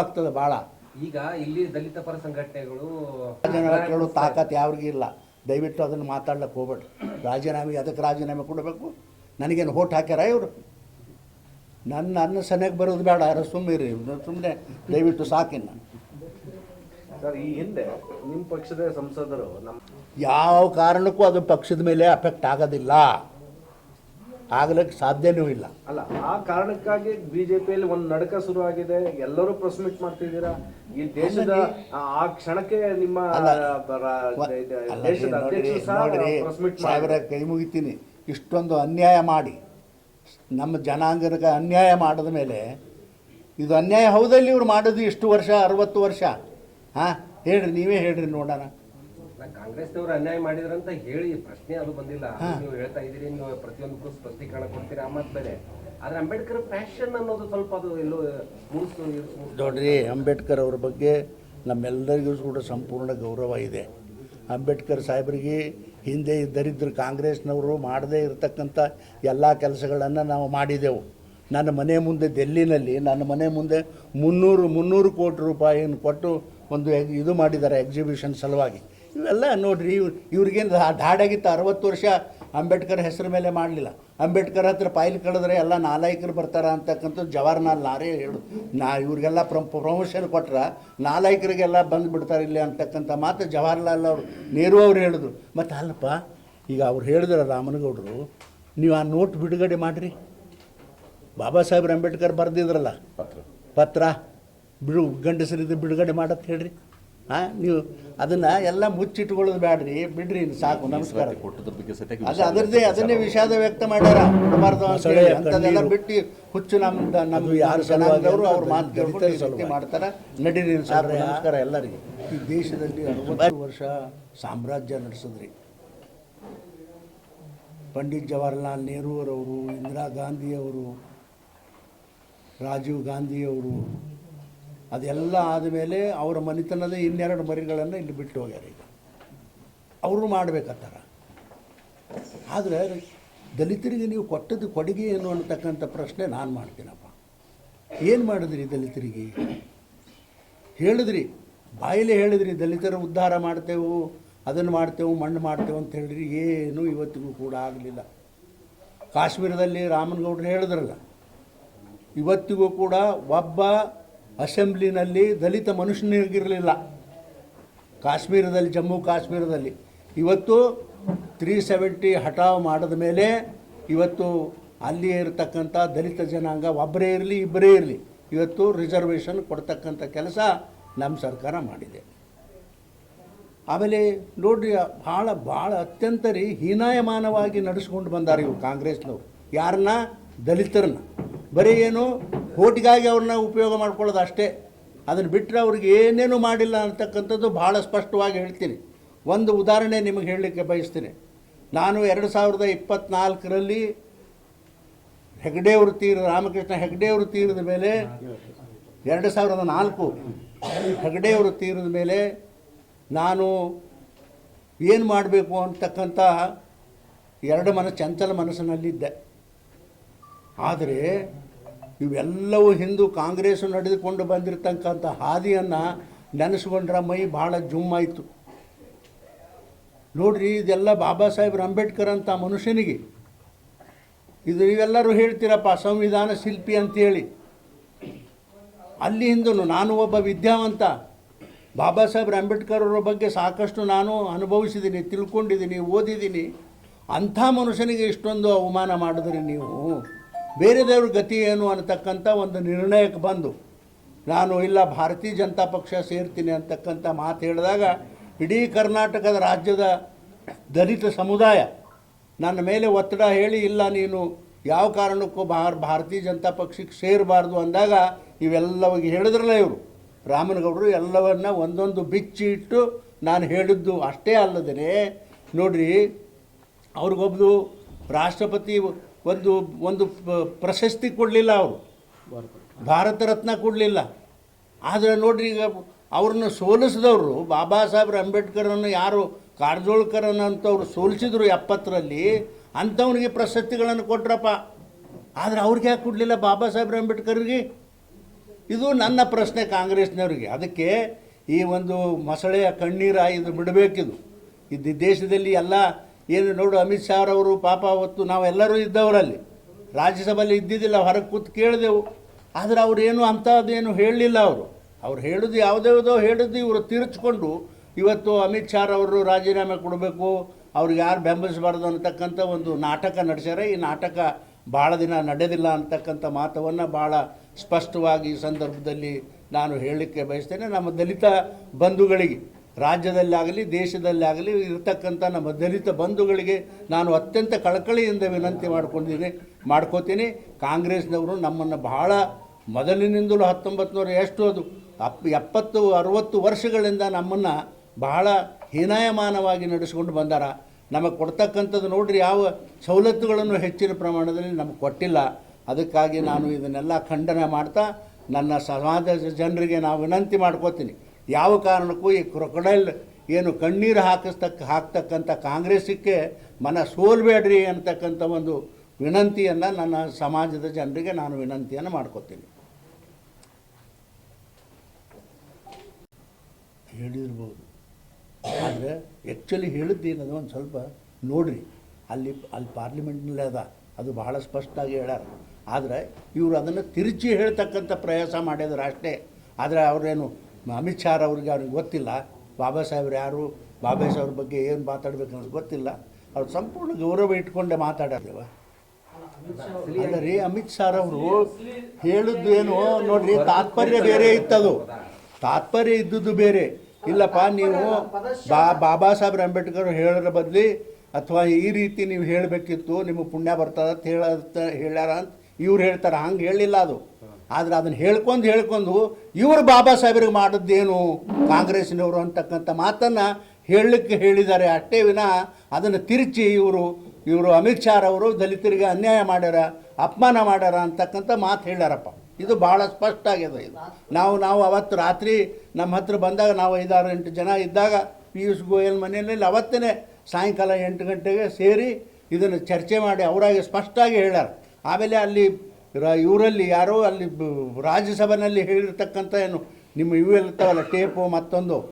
ಆಗ್ತದೆ ಭಾಳ ಈಗ ಇಲ್ಲಿ ದಲಿತ ಪರ ಸಂಘಟನೆಗಳು ಜನ ಕೇಳೋ ತಾಕತ್ ಯಾವ್ರಿಗೂ ಇಲ್ಲ. ದಯವಿಟ್ಟು ಅದನ್ನು ಮಾತಾಡ್ಲಿಕ್ಕೆ ಹೋಗ್ಬೇಡ್ರಿ. ರಾಜೀನಾಮೆ ಅದಕ್ಕೆ ರಾಜೀನಾಮೆ ಕೊಡಬೇಕು. ನನಗೇನು ಹೋಟ್ ಹಾಕ್ಯಾರ ಇವರು? ನನ್ನ ನನ್ನ ಸನಿಯಾಗಿ ಬರೋದು ಬೇಡ ಯಾರು ಸುಮ್ಮನೆ ಸುಮ್ಮನೆ ದಯವಿಟ್ಟು ಸಾಕಿನ್ನ. ಸರ್ ಈ ಹಿಂದೆ ನಿಮ್ಮ ಪಕ್ಷದ ಸಂಸದರು ನಮ್ಮ ಯಾವ ಕಾರಣಕ್ಕೂ ಅದು ಪಕ್ಷದ ಮೇಲೆ ಅಫೆಕ್ಟ್ ಆಗೋದಿಲ್ಲ. ಆಗಲಿಕ್ಕೆ ಸಾಧ್ಯನೂ ಇಲ್ಲ. ಅಲ್ಲ ಆ ಕಾರಣಕ್ಕಾಗಿ ಬಿಜೆಪಿಯಲ್ಲಿ ಒಂದು ನಡಕ ಶುರು ಆಗಿದೆ ಎಲ್ಲರೂ ಪ್ರಸ್ಮಿಟ್ ಮಾಡ್ತಿದ್ದೀರಾ? ಈ ದೇಶದ ಆ ಕ್ಷಣಕ್ಕೆ ನಿಮ್ಮ ದೇಶದ ಸಾವಿರ ಕೈ ಮುಗಿತೀನಿ. ಇಷ್ಟೊಂದು ಅನ್ಯಾಯ ಮಾಡಿ. ನಮ್ಮ ಜನಾಂಗದ ಅನ್ಯಾಯ ಮಾಡಿದ ಮೇಲೆ ಇದು ಅನ್ಯಾಯ ಹೌದಲ್ಲಿ ಇವ್ರು ಮಾಡೋದು ಇಷ್ಟು ವರ್ಷ ಅರವತ್ತು ವರ್ಷ. ಹಾಂ ಹೇಳ್ರಿ ನೀವೇ ಹೇಳ್ರಿ ನೋಡೋಣ. ಕಾಂಗ್ರೆಸ್ನವರು ಅನ್ಯಾಯ ಮಾಡಿದ್ರಂತ ಹೇಳಿ ಪ್ರಶ್ನೆ ಅದು ಬಂದಿಲ್ಲ. ನೀವು ಹೇಳ್ತಾ ಇದ್ದೀರಿ ನೀವು ಪ್ರತಿಯೊಂದಕ್ಕೂ ಸ್ಪಷ್ಟೀಕರಣ ಕೊಡ್ತೀರಾ ಮತ್ತೆ ಬೇರೆ? ಆದ್ರೆ ಅಂಬೇಡ್ಕರ್ ಫ್ಯಾಷನ್ ಅನ್ನೋದು ಸ್ವಲ್ಪ ಅದು ಎಲ್ಲೋ ಮುಗಿಸು ನೋಡ್ರಿ ಅಂಬೇಡ್ಕರ್ ಅವ್ರ ಬಗ್ಗೆ ನಮ್ಮೆಲ್ಲರಿಗೂ ಕೂಡ ಸಂಪೂರ್ಣ ಗೌರವ ಇದೆ. ಅಂಬೇಡ್ಕರ್ ಸಾಹೇಬರಿಗೆ ಹಿಂದೆ ಇದ್ದರಿದ್ದರು ಕಾಂಗ್ರೆಸ್ನವರು ಮಾಡದೇ ಇರತಕ್ಕಂಥ ಎಲ್ಲ ಕೆಲಸಗಳನ್ನು ನಾವು ಮಾಡಿದೆವು. ನನ್ನ ಮನೆ ಮುಂದೆ ಡೆಲ್ಲಿನಲ್ಲಿ ನನ್ನ ಮನೆ ಮುಂದೆ ಮುನ್ನೂರು ಮುನ್ನೂರು ಕೋಟಿ ರೂಪಾಯಿಯನ್ನು ಕೊಟ್ಟು ಒಂದು ಇದು ಮಾಡಿದ್ದಾರೆ ಎಕ್ಸಿಬಿಷನ್ ಸಲುವಾಗಿ. ಇವೆಲ್ಲ ನೋಡಿರಿ ಇವ್ರು ಇವ್ರಿಗೇನು ಧಾಡಾಗಿತ್ತು ಅರವತ್ತು ವರ್ಷ ಅಂಬೇಡ್ಕರ್ ಹೆಸರು ಮೇಲೆ ಮಾಡಲಿಲ್ಲ. ಅಂಬೇಡ್ಕರ್ ಹತ್ರ ಫೈಲ್ ಕಳೆದ್ರೆ ಎಲ್ಲ ನಾಲಾಯಕರು ಬರ್ತಾರ ಅಂತಕ್ಕಂಥದ್ದು ಜವಾಹರ್ಲಾಲ್ ನಾರೇ ಹೇಳು ನಾ ಇವ್ರಿಗೆಲ್ಲ ಪ್ರೊ ಪ್ರಮೋಷನ್ ಕೊಟ್ರೆ ನಾಲಾಯಕರಿಗೆಲ್ಲ ಬಂದು ಬಿಡ್ತಾರೆ ಇಲ್ಲಿ ಅಂತಕ್ಕಂಥ ಮಾತು ಜವಾಹರ್ಲಾಲ್ ಅವರು ನೇರು ಅವ್ರು ಹೇಳಿದ್ರು. ಮತ್ತು ಅಲ್ಲಪ್ಪ ಈಗ ಅವ್ರು ಹೇಳಿದ್ರ ರಾಮನಗೌಡರು ನೀವು ಆ ನೋಟ್ ಬಿಡುಗಡೆ ಮಾಡಿರಿ. ಬಾಬಾ ಸಾಹೇಬ್ರ ಅಂಬೇಡ್ಕರ್ ಬರೆದಿದ್ರಲ್ಲ. ಪತ್ರ. ಬಿಡು ಗಂಡಸರಿದ್ದು ಬಿಡುಗಡೆ ಮಾಡತ್ತೆ ಹೇಳ್ರಿ. ನೀವು ಅದನ್ನ ಎಲ್ಲ ಮುಚ್ಚಿಟ್ಕೊಳ್ಳೋದು ಬೇಡ್ರಿ ಬಿಡ್ರಿ ಸಾಕು ನಮಸ್ಕಾರ. ಬಗ್ಗೆ ಅದು ಅದರದ್ದೇ ಅದನ್ನೇ ವಿಷಾದ ವ್ಯಕ್ತ ಮಾಡ್ಯಾರ. ಅಂತದೆಲ್ಲ ಅಂಥದ್ದೆಲ್ಲ ಬಿಟ್ಟು ಹುಚ್ಚು ನಮ್ಮ ನಮ್ಮ ಯಾರು ಜನಾಂಗದವರು ಅವ್ರ ಮಾತು ಕೇಳ್ಕೊಂಡು ಮಾಡ್ತಾರೆ. ನಡೀರಿ ಸಾಕು ನಮಸ್ಕಾರ ಎಲ್ಲರಿಗೆ. ಈ ದೇಶದಲ್ಲಿ ಅರವತ್ತು ವರ್ಷ ಸಾಮ್ರಾಜ್ಯ ನಡೆಸಿದ್ರಿ. ಪಂಡಿತ್ ಜವಾಹರ್ಲಾಲ್ ನೆಹರೂರವರು ಇಂದಿರಾ ಗಾಂಧಿಯವರು ರಾಜೀವ್ ಗಾಂಧಿಯವರು ಅದೆಲ್ಲ ಆದಮೇಲೆ ಅವರ ಮನೆತನದ ಇನ್ನೆರಡು ಮರಿಗಳನ್ನು ಇಲ್ಲಿ ಬಿಟ್ಟು ಹೋಗ್ಯಾರ ಈಗ. ಅವರು ಮಾಡ್ಬೇಕತ್ತಾರ ಆದರೆ ದಲಿತರಿಗೆ ನೀವು ಕೊಟ್ಟದ್ದು ಕೊಡುಗೆ ಏನು ಅಂತಕ್ಕಂಥ ಪ್ರಶ್ನೆ ನಾನು ಮಾಡ್ತೀನಪ್ಪ. ಏನು ಮಾಡಿದ್ರಿ ದಲಿತರಿಗೆ? ಹೇಳಿದ್ರಿ, ಬಾಯಲ್ಲಿ ಹೇಳಿದ್ರಿ, ದಲಿತರ ಉದ್ಧಾರ ಮಾಡ್ತೇವೆ, ಅದನ್ನು ಮಾಡ್ತೇವೆ, ಮಣ್ಣು ಮಾಡ್ತೇವೆ ಅಂತ ಹೇಳಿದ್ರಿ, ಏನು ಇವತ್ತಿಗೂ ಕೂಡ ಆಗಲಿಲ್ಲ. ಕಾಶ್ಮೀರದಲ್ಲಿ ರಾಮನಗೌಡರು ಹೇಳಿದ್ರಲ್ಲ, ಇವತ್ತಿಗೂ ಕೂಡ ಒಬ್ಬ ಅಸೆಂಬ್ಲಿನಲ್ಲಿ ದಲಿತ ಮನುಷ್ಯನಿಗಿರಲಿಲ್ಲ. ಕಾಶ್ಮೀರದಲ್ಲಿ, ಜಮ್ಮು ಕಾಶ್ಮೀರದಲ್ಲಿ. ಇವತ್ತು ತ್ರೀ ಸೆವೆಂಟಿ ಹಠಾವ್ ಮಾಡಿದ ಮೇಲೆ ಇವತ್ತು ಅಲ್ಲಿ ಇರತಕ್ಕಂಥ ದಲಿತ ಜನಾಂಗ ಒಬ್ಬರೇ ಇರಲಿ, ಇಬ್ಬರೇ ಇರಲಿ. ಇವತ್ತು ರಿಸರ್ವೇಷನ್ ಕೊಡ್ತಕ್ಕಂಥ ಕೆಲಸ ನಮ್ಮ ಸರ್ಕಾರ ಮಾಡಿದೆ. ಆಮೇಲೆ ನೋಡ್ರಿ ಭಾಳ ಭಾಳ ಅತ್ಯಂತ ರೀ ಹೀನಾಯಮಾನವಾಗಿ ನಡೆಸ್ಕೊಂಡು ಬಂದಾರೆ ಇವರು ಕಾಂಗ್ರೆಸ್ನವರು. ಯಾರನ್ನ? ದಲಿತರನ್ನ. ಬರೀ ಏನು ಓಟಿಗಾಗಿ ಅವ್ರನ್ನ ಉಪಯೋಗ ಮಾಡ್ಕೊಳ್ಳೋದು ಅಷ್ಟೇ. ಅದನ್ನು ಬಿಟ್ಟರೆ ಅವ್ರಿಗೆ ಏನೇನು ಮಾಡಿಲ್ಲ ಅಂತಕ್ಕಂಥದ್ದು ಭಾಳ ಸ್ಪಷ್ಟವಾಗಿ ಹೇಳ್ತೀನಿ. ಒಂದು ಉದಾಹರಣೆ ನಿಮಗೆ ಹೇಳಲಿಕ್ಕೆ ಬಯಸ್ತೀನಿ. ನಾನು ಎರಡು ಸಾವಿರದ ಇಪ್ಪತ್ತ್ನಾಲ್ಕರಲ್ಲಿ ಹೆಗ್ಡೆಯವರು ತೀರ ರಾಮಕೃಷ್ಣ ಹೆಗ್ಡೆಯವರು ತೀರಿದ ಮೇಲೆ ಎರಡು ಸಾವಿರದ ನಾಲ್ಕು ಹೆಗ್ಡೆಯವರು ತೀರಿದ ಮೇಲೆ ನಾನು ಏನು ಮಾಡಬೇಕು ಅಂತಕ್ಕಂಥ ಎರಡು ಮನಸ್ಸು ಚಂಚಲ ಮನಸ್ಸಿನಲ್ಲಿದ್ದೆ. ಆದರೆ ಇವೆಲ್ಲವೂ ಹಿಂದೂ ಕಾಂಗ್ರೆಸ್ ನಡೆದುಕೊಂಡು ಬಂದಿರತಕ್ಕಂಥ ಹಾದಿಯನ್ನು ನೆನೆಸ್ಕೊಂಡ್ರೆ ಮೈ ಭಾಳ ಜುಮ್ಮಾಯಿತು ನೋಡ್ರಿ, ಇದೆಲ್ಲ ಬಾಬಾ ಸಾಹೇಬ್ರ ಅಂಬೇಡ್ಕರ್ ಅಂತ ಮನುಷ್ಯನಿಗೆ. ಇದು ನೀವೆಲ್ಲರೂ ಹೇಳ್ತೀರಪ್ಪ, ಸಂವಿಧಾನ ಶಿಲ್ಪಿ ಅಂತೇಳಿ. ಅಲ್ಲಿ ಹಿಂದೂ ನಾನು ಒಬ್ಬ ವಿದ್ಯಾವಂತ. ಬಾಬಾ ಸಾಹೇಬ್ರ ಅಂಬೇಡ್ಕರ್ ಅವರ ಬಗ್ಗೆ ಸಾಕಷ್ಟು ನಾನು ಅನುಭವಿಸಿದ್ದೀನಿ ತಿಳ್ಕೊಂಡಿದ್ದೀನಿ ಓದಿದ್ದೀನಿ ಅಂಥ ಮನುಷ್ಯನಿಗೆ ಇಷ್ಟೊಂದು ಅವಮಾನ ಮಾಡಿದ್ರಿ ನೀವು. ಬೇರೆದವ್ರ ಗತಿ ಏನು ಅನ್ನತಕ್ಕಂಥ ಒಂದು ನಿರ್ಣಯಕ್ಕೆ ಬಂದು, ನಾನು ಇಲ್ಲ ಭಾರತೀಯ ಜನತಾ ಪಕ್ಷ ಸೇರ್ತೀನಿ ಅಂತಕ್ಕಂಥ ಮಾತು ಹೇಳಿದಾಗ, ಇಡೀ ಕರ್ನಾಟಕದ ರಾಜ್ಯದ ದಲಿತ ಸಮುದಾಯ ನನ್ನ ಮೇಲೆ ಒತ್ತಡ ಹೇಳಿ, ಇಲ್ಲ ನೀನು ಯಾವ ಕಾರಣಕ್ಕೂ ಭಾರ, ಭಾರತೀಯ ಜನತಾ ಪಕ್ಷಕ್ಕೆ ಸೇರಬಾರ್ದು ಅಂದಾಗ, ಇವೆಲ್ಲವಾಗಿ ಹೇಳಿದ್ರಲ್ಲ ಇವರು. ರಾಮನಗೌಡರು ಎಲ್ಲವನ್ನ ಒಂದೊಂದು ಬಿಚ್ಚಿ ಇಟ್ಟು ನಾನು ಹೇಳಿದ್ದು ಅಷ್ಟೇ ಅಲ್ಲದೇ ನೋಡ್ರಿ ಅವ್ರಿಗೊಬ್ಬರು ರಾಷ್ಟ್ರಪತಿ ಒಂದು ಒಂದು ಪ್ರಶಸ್ತಿ ಕೊಡಲಿಲ್ಲ ಅವರು. ಭಾರತ ರತ್ನ ಕೊಡಲಿಲ್ಲ. ಆದರೆ ನೋಡ್ರಿ ಈಗ ಅವ್ರನ್ನ ಸೋಲಿಸಿದವರು ಬಾಬಾ ಸಾಹೇಬ್ರ ಅಂಬೇಡ್ಕರನ್ನು ಯಾರು, ಕಾರಜೋಳ್ಕರನ್ನ ಅಂತವ್ರು ಸೋಲಿಸಿದ್ರು ಎಪ್ಪತ್ತರಲ್ಲಿ, ಅಂಥವ್ನಿಗೆ ಪ್ರಶಸ್ತಿಗಳನ್ನು ಕೊಟ್ರಪ್ಪ. ಆದರೆ ಅವ್ರಿಗೆ ಯಾಕೆ ಕೊಡಲಿಲ್ಲ ಬಾಬಾ ಸಾಹೇಬ್ರ ಅಂಬೇಡ್ಕರ್ಗೆ ಇದು ನನ್ನ ಪ್ರಶ್ನೆ ಕಾಂಗ್ರೆಸ್ನವರಿಗೆ. ಅದಕ್ಕೆ ಈ ಒಂದು ಮೊಸಳೆಯ ಕಣ್ಣೀರ ಇದು ಬಿಡಬೇಕಿದು. ಇದು ದೇಶದಲ್ಲಿ ಎಲ್ಲ ಏನು ನೋಡು ಅಮಿತ್ ಶಾ ಅವರು ಪಾಪ ಅವತ್ತು ನಾವೆಲ್ಲರೂ ಇದ್ದವರಲ್ಲಿ. ರಾಜ್ಯಸಭೆಯಲ್ಲಿ ಇದ್ದಿದ್ದಿಲ್ಲ, ಹೊರಗೆ ಕೂತು ಕೇಳಿದೆವು. ಆದರೆ ಅವರೇನು ಅಂಥದ್ದೇನು ಹೇಳಲಿಲ್ಲ ಅವರು. ಅವ್ರು ಹೇಳೋದು ಯಾವುದ್ಯಾವುದೋ ಹೇಳಿದ್ದು ಇವರು ತಿರುಚ್ಕೊಂಡು ಇವತ್ತು ಅಮಿತ್ ಶಾ ಅವರು ರಾಜೀನಾಮೆ ಕೊಡಬೇಕು, ಅವ್ರಿಗೆ ಯಾರು ಬೆಂಬಲಿಸಬಾರ್ದು ಅನ್ನತಕ್ಕಂಥ ಒಂದು ನಾಟಕ ನಡೆಸ್ಯಾರೆ. ಈ ನಾಟಕ ಭಾಳ ದಿನ ನಡೆದಿಲ್ಲ ಅಂತಕ್ಕಂಥ ಮಾತವನ್ನು ಭಾಳ ಸ್ಪಷ್ಟವಾಗಿ ಈ ಸಂದರ್ಭದಲ್ಲಿ ನಾನು ಹೇಳಲಿಕ್ಕೆ ಬಯಸ್ತೇನೆ. ನಮ್ಮ ದಲಿತ ಬಂಧುಗಳಿಗೆ ರಾಜ್ಯದಲ್ಲಾಗಲಿ, ದೇಶದಲ್ಲಾಗಲಿ ಇರತಕ್ಕಂಥ ನಮ್ಮ ದಲಿತ ಬಂಧುಗಳಿಗೆ ನಾನು ಅತ್ಯಂತ ಕಳಕಳಿಯಿಂದ ವಿನಂತಿ ಮಾಡ್ಕೊಂಡಿದ್ದೀನಿ, ಮಾಡ್ಕೋತೀನಿ. ಕಾಂಗ್ರೆಸ್ನವರು ನಮ್ಮನ್ನು ಬಹಳ ಮೊದಲಿನಿಂದಲೂ ಹತ್ತೊಂಬತ್ತು ನೂರ ಎಷ್ಟು ಅದು, ಅಪ್, ಎಪ್ಪತ್ತು, ಅರುವತ್ತು ವರ್ಷಗಳಿಂದ ನಮ್ಮನ್ನು ಬಹಳ ಹೀನಾಯಮಾನವಾಗಿ ನಡೆಸ್ಕೊಂಡು ಬಂದಾರ. ನಮಗೆ ಕೊಡ್ತಕ್ಕಂಥದ್ದು ನೋಡ್ರಿ, ಯಾವ ಸವಲತ್ತುಗಳನ್ನು ಹೆಚ್ಚಿನ ಪ್ರಮಾಣದಲ್ಲಿ ನಮಗೆ ಕೊಟ್ಟಿಲ್ಲ. ಅದಕ್ಕಾಗಿ ನಾನು ಇದನ್ನೆಲ್ಲ ಖಂಡನೆ ಮಾಡ್ತಾ, ನನ್ನ ಸಮಾಜದ ಜನರಿಗೆ ನಾವು ವಿನಂತಿ ಮಾಡ್ಕೋತೀನಿ. ಯಾವ ಕಾರಣಕ್ಕೂ ಈ ಕ್ರೊಕೊಡೈಲ್ ಏನು ಕಣ್ಣೀರು ಹಾಕಿಸ್ತಕ್ಕ, ಹಾಕ್ತಕ್ಕಂಥ ಕಾಂಗ್ರೆಸ್ಸಿಗೆ ಮನ ಸೋಲ್ಬೇಡ್ರಿ ಅಂತಕ್ಕಂಥ ಒಂದು ವಿನಂತಿಯನ್ನು ನನ್ನ ಸಮಾಜದ ಜನರಿಗೆ ನಾನು ವಿನಂತಿಯನ್ನು ಮಾಡ್ಕೋತೀನಿ. ಹೇಳಿರ್ಬೋದು. ಆದರೆ ಆ್ಯಕ್ಚುಲಿ ಹೇಳಿದ್ದೇನದು ಒಂದು ಸ್ವಲ್ಪ ನೋಡ್ರಿ. ಅಲ್ಲಿ ಅಲ್ಲಿ ಪಾರ್ಲಿಮೆಂಟ್ನಲ್ಲಿ ಅದ. ಅದು ಬಹಳ ಸ್ಪಷ್ಟವಾಗಿ ಹೇಳ್ಯಾರ. ಆದರೆ ಇವರು ಅದನ್ನು ತಿರುಚಿ ಹೇಳ್ತಕ್ಕಂಥ ಪ್ರಯಾಸ ಮಾಡಿದ್ರು ಅಷ್ಟೇ. ಆದರೆ ಅವರೇನು ಅಮಿತ್ ಶಾರ್ ಅವ್ರಿಗೆ ಅವ್ರಿಗೆ ಗೊತ್ತಿಲ್ಲ. ಬಾಬಾ ಸಾಹೇಬ್ರು ಯಾರು, ಬಾಬಾ ಸಾಹೇಬ್ರ ಬಗ್ಗೆ ಏನು ಮಾತಾಡ್ಬೇಕು ಅನ್ನೋದು ಗೊತ್ತಿಲ್ಲ. ಅವ್ರು ಸಂಪೂರ್ಣ ಗೌರವ ಇಟ್ಕೊಂಡೆ ಮಾತಾಡೋದೇವ ಅಲ್ಲ ರೀ ಅಮಿತ್ ಶಾ ಅವರು ಹೇಳಿದ್ದು ಏನು? ನೋಡ್ರಿ, ತಾತ್ಪರ್ಯ ಬೇರೆ ಇತ್ತದು. ತಾತ್ಪರ್ಯ ಇದ್ದದ್ದು ಬೇರೆ. ಇಲ್ಲಪ್ಪ, ನೀವು ಬಾ, ಬಾಬಾ ಸಾಹೇಬ್ರ ಅಂಬೇಡ್ಕರ್ ಹೇಳೋದ್ರ ಬದಲಿ ಅಥವಾ ಈ ರೀತಿ ನೀವು ಹೇಳಬೇಕಿತ್ತು ನಿಮಗೆ ಪುಣ್ಯ ಬರ್ತದ ಅಂತ ಹೇಳ, ಹೇಳ್ಯಾರ ಅಂತ ಇವ್ರು ಹೇಳ್ತಾರೆ. ಹಂಗೆ ಹೇಳಿಲ್ಲ ಅದು. ಆದ್ರೆ ಅದನ್ನು ಹೇಳ್ಕೊಂಡು ಹೇಳ್ಕೊಂಡು ಇವರು ಬಾಬಾ ಸಾಹೇಬ್ರಿಗೆ ಮಾಡಿದ್ದೇನು ಕಾಂಗ್ರೆಸ್ನವರು ಅಂತಕ್ಕಂಥ ಮಾತನ್ನು ಹೇಳಲಿಕ್ಕೆ ಹೇಳಿದ್ದಾರೆ. ಅಷ್ಟೇ ವಿನ ಅದನ್ನು ತಿರುಚಿ ಇವರು ಇವರು ಅಮಿತ್ ಶಾ ಅವರು ದಲಿತರಿಗೆ ಅನ್ಯಾಯ ಮಾಡ್ಯಾರ, ಅಪಮಾನ ಮಾಡ್ಯಾರ ಅಂತಕ್ಕಂಥ ಮಾತು ಹೇಳ್ಯಾರಪ್ಪ. ಇದು ಭಾಳ ಸ್ಪಷ್ಟ ಆಗಿದೆ ಇದು. ನಾವು ನಾವು ಅವತ್ತು ರಾತ್ರಿ ನಮ್ಮ ಹತ್ರ ಬಂದಾಗ ನಾವು ಐದಾರು, ಎಂಟು ಜನ ಇದ್ದಾಗ ಪಿಯೂಷ್ ಗೋಯಲ್ ಮನೆಯಲ್ಲಿ ಅವತ್ತೇ ಸಾಯಂಕಾಲ ಎಂಟು ಗಂಟೆಗೆ ಸೇರಿ ಇದನ್ನು ಚರ್ಚೆ ಮಾಡಿ ಅವರಾಗಿ ಸ್ಪಷ್ಟವಾಗಿ ಹೇಳ್ಯಾರ. ಆಮೇಲೆ ಅಲ್ಲಿ ರ- ಇವರಲ್ಲಿ ಯಾರೋ ಅಲ್ಲಿ ರಾಜ್ಯಸಭೆಯಲ್ಲಿ ಹೇಳಿರ್ತಕ್ಕಂಥ ಏನು ನಿಮ್ಮ ಇವು ಇರ್ತಾವಲ್ಲ ಟೇಪು ಮತ್ತೊಂದು.